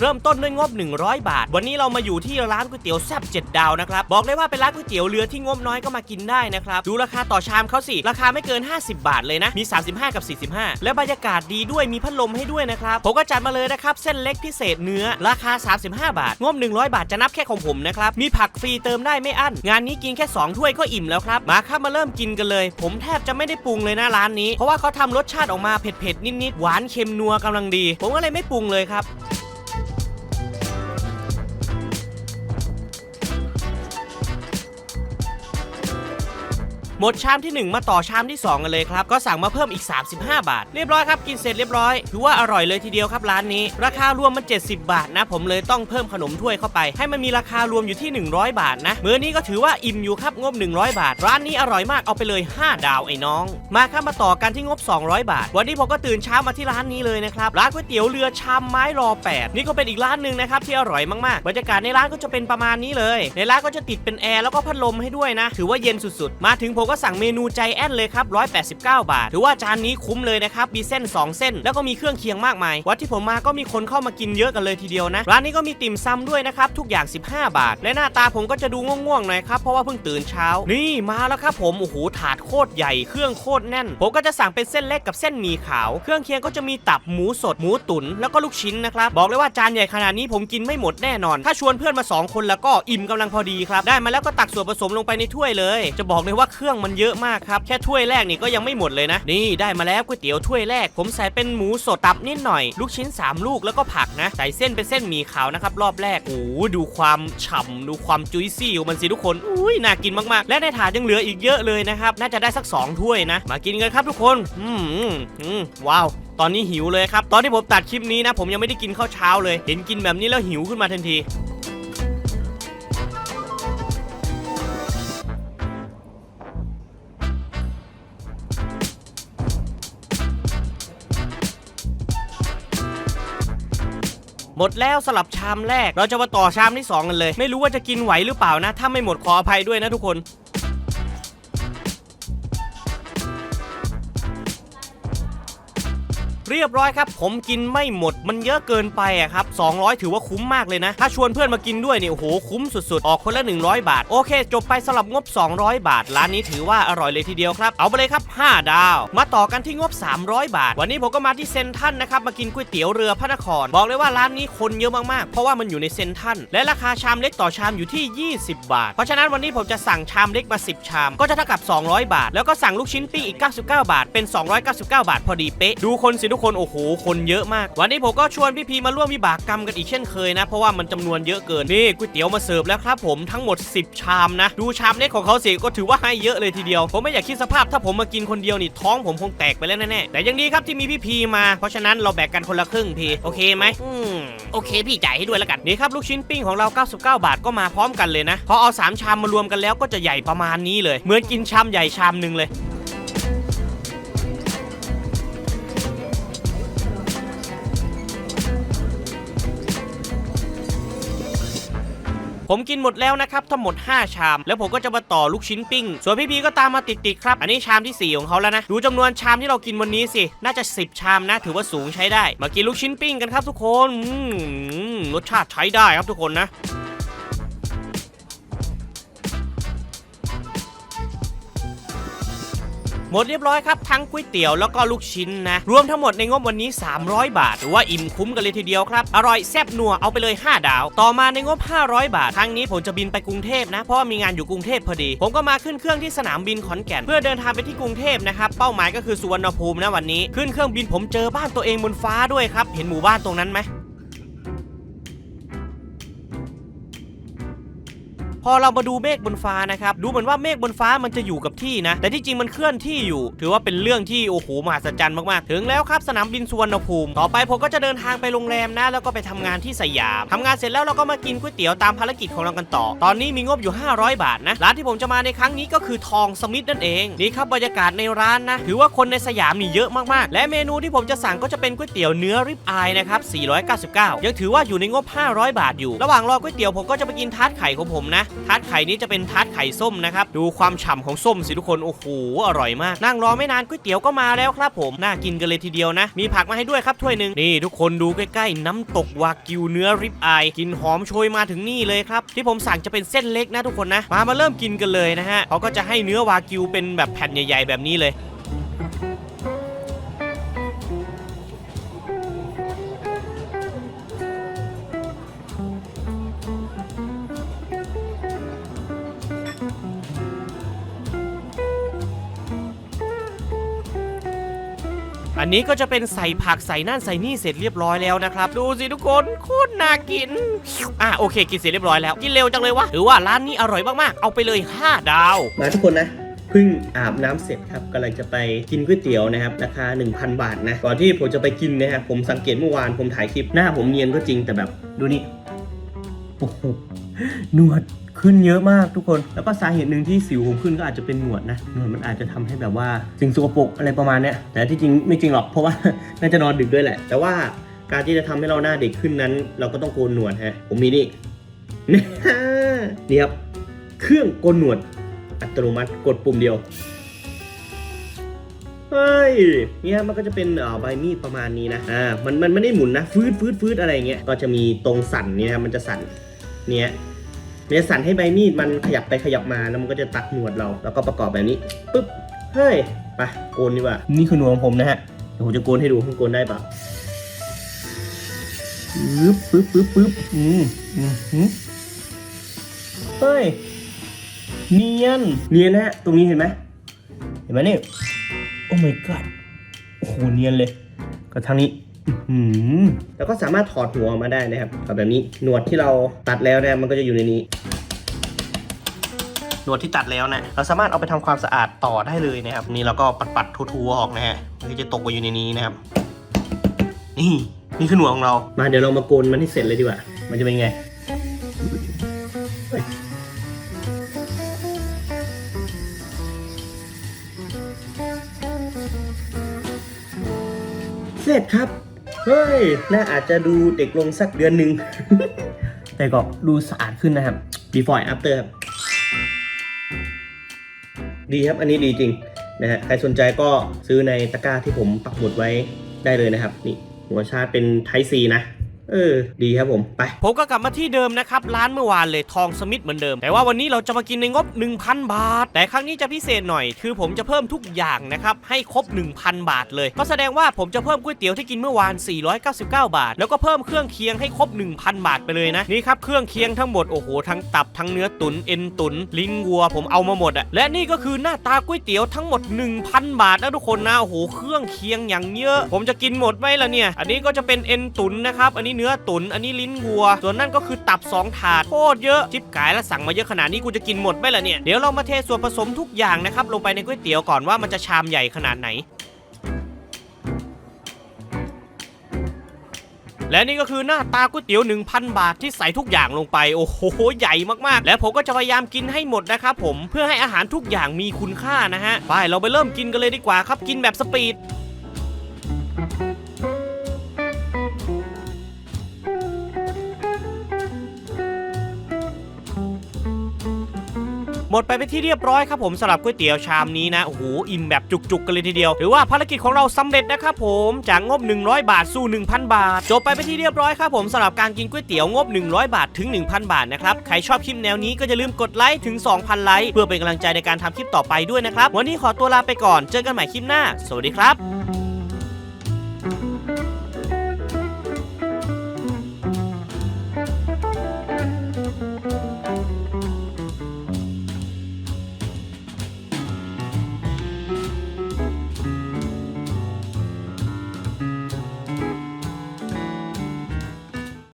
เริ่มต้นด้วยงบ 100 บาท วันนี้เรามาอยู่ที่ร้านก๋วยเตี๋ยวแซ่บ7ดาวนะครับ บอกเลยว่าเป็นร้านก๋วยเตี๋ยวเรือที่งบน้อยก็มากินได้นะครับ ดูราคาต่อชามเขาสิ ราคาไม่เกิน 50 บาทเลยนะ มี 35 กับ 45 และบรรยากาศดีด้วยมีพัดลมให้ด้วยนะครับ ผมก็จัดมาเลยนะครับ เส้นเล็กพิเศษเนื้อ ราคา 35 บาท งบ 100 บาทจะนับแค่ของผมนะครับ มีผักฟรีเติมได้ไม่อั้น งานนี้กินแค่ 2 ถ้วยก็อิ่มแล้วครับ มาครับมาเริ่มกินกันเลย ผมแทบจะไม่ได้ปรุงเลยนะร้านนี้ เพราะว่าเขาทำรสชาติออกมาเผ็ดๆนิดๆหวานเค็มนัวกำลังดี ผมก็เลยไม่ปรุงเลยครับ หมดชามที่ 1 มาต่อชามที่ 2 กันเลยครับ ก็สั่งมาเพิ่มอีก 35 บาท เรียบร้อยครับ กินเสร็จเรียบร้อย ถือว่าอร่อยเลยทีเดียวครับร้านนี้ ราคารวมมัน 70 บาทนะ ผมเลยต้องเพิ่มขนมถ้วยเข้าไป ให้มันมีราคารวมอยู่ที่ 100 บาทนะมื้อนี้ก็ถือว่าอิ่มอยู่ครับงบ 100 บาท ร้านนี้อร่อยมากเอาไปเลย 5 ดาวไอ้น้อง มาครับมาต่อกันที่งบ 200 บาท วันนี้ผมก็ตื่นเช้ามาที่ร้านนี้เลยนะครับร้านก๋วยเตี๋ยวเรือชามไม้รอ 8 นี่ก็เป็นอีกร้านหนึ่งนะครับที่อร่อยมากๆบรรยากาศในร้านก็จะเป็นประมาณนี้เลย ในร้านก็จะติดเป็นแอร์แล้วก็พัดลมให้ด้วยนะ ถือว่าเย็นสุดๆ มาถึงผมก็สั่งเมนูใจแอนเลยครับ189 บาท ถือว่าจานนี้คุ้มเลยนะครับ มีเส้น 2 เส้น แล้วก็มีเครื่องเคียงมากมาย วัดที่ผมมาก็มีคนเข้ามากินเยอะกันเลยทีเดียวนะ ร้านนี้ก็มีติ่มซำด้วยนะครับ ทุกอย่าง 15 บาท และหน้าตาผมก็จะดูง่วงๆหน่อยครับ เพราะว่าเพิ่งตื่นเช้า นี่มาแล้วครับผม โอ้โห ถาดโคตรใหญ่ เครื่องโคตรแน่น ผมก็จะสั่งเป็นเส้นเล็กกับเส้นหมี่ขาว เครื่องเคียงก็จะมีตับหมูสด หมูตุ๋น แล้วก็ลูกชิ้นนะครับ บอกเลยว่าจานใหญ่ขนาดนี้ผมกินไม่หมดแน่นอน ถ้าชวนเพื่อนมา 2 คนแล้วก็อิ่มกำลังพอดีครับ ได้มาแล้วก็ตักส่วนผสมลงไปในถ้วยเลย จะบอกเลยว่าเครื่องมันเยอะมากครับ แค่ถ้วยแรกนี่ก็ยังไม่หมดเลยนะ นี่ได้มาแล้วก๋วยเตี๋ยวถ้วยแรก ผมใส่เป็นหมูสดตับนิดหน่อย ลูกชิ้น 3 ลูกแล้วก็ผักนะ ใส่เส้นเป็นเส้นหมี่ขาวนะครับรอบแรก โอ้ดูความฉ่ำดูความจุยซี่ของมันสิทุกคน อุ้ยน่ากินมากๆ และในถาดยังเหลืออีกเยอะเลยนะครับ น่าจะได้สัก 2 ถ้วยนะ มากินกันครับทุกคน อืมอืมอืมว้าวตอนนี้หิวเลยครับ ตอนที่ผมตัดคลิปนี้นะ ผมยังไม่ได้กินข้าวเช้าเลย เห็นกินแบบนี้แล้วหิวขึ้นมาทันที หมดแล้วสลับชามแรก เราจะมาต่อชามที่ 2 กันเลย ไม่รู้ว่าจะกินไหวหรือเปล่านะ ถ้าไม่หมดขออภัยด้วยนะทุกคน เรียบร้อยครับ ผมกินไม่หมดมันเยอะเกินไปอะครับ 200 ถือว่าคุ้มมากเลยนะ ถ้าชวนเพื่อนมากินด้วยเนี่โอ้โหคุ้มสุดๆ ออกคนละ 100 บาท โอเค จบไปสลับงบ 200 บาท ร้านนี้ถือว่าอร่อยเลยทีเดียวครับ เอาไปเลยครับ 5 ดาว มาต่อกันที่งบ 300 บาท วันนี้ผมก็มาที่เซนทันนะครับ มากินก๋วยเตี๋ยวเรือพระนคร บอกเลยว่าร้านนี้คนเยอะมากๆ เพราะว่ามันอยู่ในเซนทันและราคาชามเล็กต่อชามอยู่ที่ 20 บาท เพราะฉะนั้นวันนี้ผมจะสั่งชามเล็กมา 10 ชาม ก็จะเท่ากับ 200 บาท แล้วก็สั่งลูกชิ้นปิ้งอีก 99 บาท เป็น 299 บาท พอดีเป๊ะ ดูคนสิทุกคนโอ้โหคนเยอะมาก วันนี้ผมก็ชวนพี่พีมาร่วมวิบากกรรมกันอีกเช่นเคยนะ เพราะว่ามันจำนวนเยอะเกินนี่ก๋วยเตี๋ยวมาเสิร์ฟแล้วครับผมทั้งหมด 10 ชามนะ ดูชามเล็กของเขาสิก็ถือว่าให้เยอะเลยทีเดียว ผมไม่อยากคิดสภาพถ้าผมมากินคนเดียวนี่ท้องผมคงแตกไปแล้วแน่ๆแต่ยังดีครับที่มีพี่พีมาเพราะฉะนั้นเราแบ่งกันคนละครึ่งพีโอเคไหมอืมโอเคพี่จ่ายให้ด้วยแล้วกันนี่ครับลูกชิ้นปิ้งของเรา 99 บาทก็มาพร้อมกันเลยนะพอเอา 3 ชามมารวมกันแล้วก็จะใหญ่ประมาณนี้เลย เหมือนกินชามใหญ่ชามหนึ่งเลย ผมกินหมดแล้วนะครับทั้งหมด 5 ชาม แล้วผมก็จะมาต่อลูกชิ้นปิ้ง ส่วนพี่พีก็ตามมาติดๆครับ อันนี้ชามทีสี่4 ของเขาแล้วนะ ดูจำนวนชามที่เรากินวันนี้สิ น่าจะ 10 ชามนะ ถือว่าสูงใช้ได้ มากินลูกชิ้นปิ้งกันครับทุกคนรสชาติใช้ได้ครับทุกคนนะ หมดเรียบร้อยครับทั้งก๋วยเตี๋ยวแล้วก็ลูกชิ้นนะรวมทั้งหมดในงบวันนี้ 300 บาทหรือว่าอิ่มคุ้มกันเลยทีเดียวครับอร่อยแซ่บนัวเอาไปเลย 5 ดาว ต่อมาในงบ 500 บาทครั้งนี้ผมจะบินไปกรุงเทพนะ เพราะว่ามีงานอยู่กรุงเทพพอดี ผมก็มาขึ้นเครื่องที่สนามบินขอนแก่น เพื่อเดินทางไปที่กรุงเทพนะครับเป้าหมายก็คือสุวรรณภูมินะวันนี้ ขึ้นเครื่องบินผมเจอบ้านตัวเองบนฟ้าด้วยครับเห็นหมู่บ้านตรงนั้นไหม พอเรามาดูเมฆบนฟ้านะครับ ดูเหมือนว่าเมฆบนฟ้ามันจะอยู่กับที่นะ แต่ที่จริงมันเคลื่อนที่อยู่ ถือว่าเป็นเรื่องที่ โอ้โห มหัศจรรย์มาก ๆ ถึงแล้วครับ สนามบินสุวรรณภูมิ ต่อไปผมก็จะเดินทางไปโรงแรมนะ แล้วก็ไปทำงานที่สยามทำงานเสร็จแล้วเราก็มากินก๋วยเตี๋ยวตามภารกิจของเรากันต่อ ตอนนี้มีงบอยู่ 500 บาทนะ ร้านที่ผมจะมาในครั้งนี้ก็คือทองสมิธนั่นเอง นี่ครับบรรยากาศในร้านนะ ถือว่าคนในสยามนี่เยอะมาก ๆ และเมนูที่ผมจะสั่งก็จะเป็นก๋วยเตี๋ยวเนื้อริบอายนะครับ 499 ยังถือว่าอยู่ในงบ 500 บาทอยู่ ระหว่างรอก๋วยเตี๋ยวผมก็จะไปกินทาร์ตไข่ของผมนะทาร์ตไข่นี้จะเป็นทาร์ตไข่ส้มนะครับ ดูความฉ่ำของส้มสิทุกคน โอ้โห อร่อยมาก นั่งรอไม่นานก๋วยเตี๋ยวก็มาแล้วครับผม น่ากินกันเลยทีเดียวนะ มีผักมาให้ด้วยครับถ้วยหนึ่งนี่ทุกคนดูใกล้ๆ น้ำตกวากิวเนื้อริบอายกินหอมโชยมาถึงนี่เลยครับ ที่ผมสั่งจะเป็นเส้นเล็กนะทุกคนนะ มามาเริ่มกินกันเลยนะฮะเขาก็จะให้เนื้อวากิวเป็นแบบแผ่นใหญ่ ๆ แบบนี้เลย อันนี้ก็จะเป็นใส่ผักใส่นั่นใส่นี่เสร็จเรียบร้อยแล้วนะครับ ดูสิทุกคนโคตรน่ากิน อะโอเค กินเสร็จเรียบร้อยแล้วกินเร็วจังเลยวะถือว่าร้านนี้อร่อยมากๆเอาไปเลย 5 ดาว มาทุกคนนะเพิ่งอาบน้ำเสร็จครับกำลังจะไปกินก๋วยเตี๋ยวนะครับราคา 1,000 บาทนะก่อนที่ผมจะไปกินนะครับผมสังเกตเมื่อวานผมถ่ายคลิปหน้าผมเนียนก็จริงแต่แบบดูนี่โอ้โหนวด ขึ้นเยอะมากทุกคน แล้วก็สาเหตุหนึ่งที่สิวผมขึ้นก็อาจจะเป็นหนวดนะหนวดมันอาจจะทำให้แบบว่าสิ่งสกปรกอะไรประมาณเนี้ยแต่ที่จริงไม่จริงหรอกเพราะว่าน่าจะนอนดึกด้วยแหละ แต่ว่าการที่จะทำให้เราหน้าเด็กขึ้นนั้น เราก็ต้องโกนหนวดฮะผมมีนี่นี่ครับเครื่องโกนหนวดอัตโนมัติกดปุ่มเดียวเฮ้ยเนี่ยมันก็จะเป็นอ่อใบมีดประมาณนี้นะอ่ามันมันไม่ได้หมุนนะ ฟืดฟืดฟืดอะไรเงี้ยก็จะมีตรงสั่นเนี่ยนะมันจะสั่นเนี่ย มันจะสั่นให้ใบมีดมันขยับไปขยับมาแล้วมันก็จะตัดหนวดเรา แล้วก็ประกอบแบบนี้ปึ๊บเฮ้ยไปโกนดีกว่า นี่คือหนวดของผมนะฮะเดี๋ยวผมจะโกนให้ดูผมโกนได้เปล่าปึ๊บปึ๊บปึ๊บปึ๊บอืมอืมอืมเฮ้ยเนียนเนียนนะฮะตรงนี้เห็นไหมเห็นไหมเนี่ยโอ้ my god โอ้โหเนียนเลย ก็ทางนี้อื้อหือ แล้วก็สามารถถอดหัวออกมาได้นะครับกับแบบนี้หนวดที่เราตัดแล้วเนี่ยมันก็จะอยู่ในนี้หนวดที่ตัดแล้วนะเราสามารถเอาไปทำความสะอาดต่อได้เลยนะครับ นี่เราก็ปัดปัดๆทูๆออกนะฮะมันก็จะตกไปอยู่ในนี้นะครับ นี่นี่คือหนวดของเรา มาเดี๋ยวเรามาโกนมันให้เสร็จเลยดีกว่า มันจะเป็นไง เฮ้ยน่าอาจจะดูเด็กลงสักเดือนหนึ่ง แต่ก็ดูสะอาดขึ้นนะครับ before after ครับดีครับ อันนี้ดีจริงนะฮะ ใครสนใจก็ซื้อในตะกร้าที่ผมปักหมุดไว้ได้เลยนะครับ นี่หัวชาร์จเป็นไทซีนะ เออ ดีครับผม ไป ผมก็กลับมาที่เดิมนะครับ ร้านเมื่อวานเลยทองสมิธเหมือนเดิม แต่ว่าวันนี้เราจะมากินในงบ 1,000 บาท แต่ครั้งนี้จะพิเศษหน่อย คือผมจะเพิ่มทุกอย่างนะครับ ให้ครบ 1,000 บาทเลย ก็แสดงว่าผมจะเพิ่มก๋วยเตี๋ยวที่กินเมื่อวาน 499 บาท แล้วก็เพิ่มเครื่องเคียงให้ครบ 1,000 บาทไปเลยนะ นี่ครับเครื่องเคียงทั้งหมด โอ้โห ทั้งตับ ทั้งเนื้อตุนเอ็นตุนลิ้นวัว ผมเอามาหมดอะและนี่ก็คือหน้าตาก๋วยเตี๋ยวทั้งหมด 1,000 บาทนะทุกคนนะ โอ้โห เครื่องเคียงอย่างเยอะ ผมจะกินหมดไหมล่ะเนี่ย อันนี้ก็จะเป็นเอ็นตุนนะครับ อันนี้เนื้อตุนอันนี้ลิ้นวัว ส่วนนั่นก็คือตับ 2 ถาดโคตรเยอะจิบกายแล้วสั่งมาเยอะขนาดนี้กูจะกินหมดไหมล่ะเนี่ยเดี๋ยวเรามาเทส่วนผสมทุกอย่างนะครับลงไปในก๋วยเตี๋ยวก่อนว่ามันจะชามใหญ่ขนาดไหนและนี่ก็คือหน้าตาก๋วยเตี๋ยว 1,000 บาทที่ใส่ทุกอย่างลงไป โอ้โห ใหญ่มากๆ และผมก็จะพยายามกินให้หมดนะครับผมเพื่อให้อาหารทุกอย่างมีคุณค่านะฮะ ไปเราไปเริ่มกินกันเลยดีกว่าครับ กินแบบสปีด หมดไปเป็นที่เรียบร้อยครับผมสำหรับก๋วยเตี๋ยวชามนี้นะโอ้โหอิ่มแบบจุกๆกันเลยทีเดียวถือว่าภารกิจของเราสำเร็จนะครับผมจากงบ 100 บาทสู่1,000 บาท จบไปเป็นที่เรียบร้อยครับผมสำหรับการกินก๋วยเตี๋ยวงบ 100 บาทถึง 1,000 บาทนะครับใครชอบคลิปแนวนี้ก็อย่าลืมกดไลค์ถึง 2,000 ไลค์เพื่อเป็นกำลังใจในการทำคลิปต่อไปด้วยนะครับวันนี้ขอตัวลาไปก่อนเจอกันใหม่คลิปหน้า สวัสดีครับ